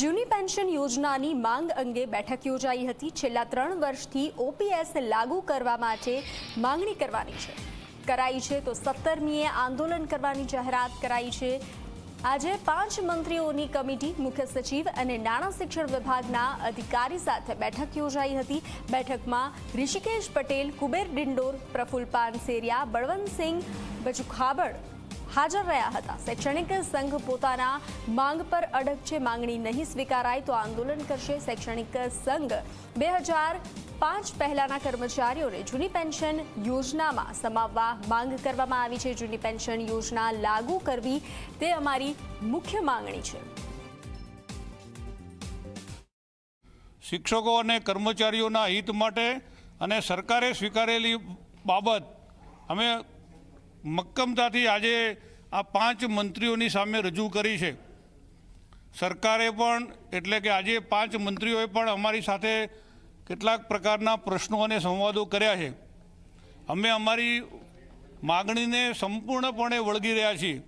જૂની પેન્શન યોજનાની માંગ અંગે બેઠક યોજાઈ હતી. છેલ્લા ત્રણ વર્ષથી ઓપીએસ લાગુ કરવા માટે માંગણી કરવાની છે. કરાઈ છે તો સત્તરમીએ આંદોલન કરવાની જાહેરાત કરાઈ છે. આજે પાંચ મંત્રીઓની કમિટી, મુખ્ય સચિવ અને નાણાં શિક્ષણ વિભાગના અધિકારી સાથે બેઠક યોજાઈ હતી. બેઠકમાં ઋષિકેશ પટેલ, કુબેર ડિંડોર પ્રફુલ્લ પાનસેરિયા બળવંતસિંહ બચુખાબડ હાજર રહ્યા હતા. શૈક્ષણિક સંઘ પોતાના માંગ પર અડગ છે. માંગણી નહીં સ્વીકારાય તો આંદોલન કરશે શૈક્ષણિક સંઘ. બે હજાર પાંચ પહેલાના કર્મચારીઓને જૂની પેન્શન યોજનામાં સમાવવા માંગ કરવામાં આવી છે. જૂની પેન્શન યોજના લાગુ કરવી તે અમારી મુખ્ય માંગણી છે. શિક્ષકો અને કર્મચારીઓના હિત માટે અને સરકારે સ્વીકારેલી બાબત અમે મક્કમતાથી આજે આ પાંચ મંત્રીઓની સામે રજૂ કરી છે. સરકારે પણ, એટલે કે આજે પાંચ મંત્રીઓએ પણ અમારી સાથે કેટલાક પ્રકારના પ્રશ્નો અને સંવાદો કર્યા છે. અમે અમારી માગણીને સંપૂર્ણપણે વળગી રહ્યા છીએ.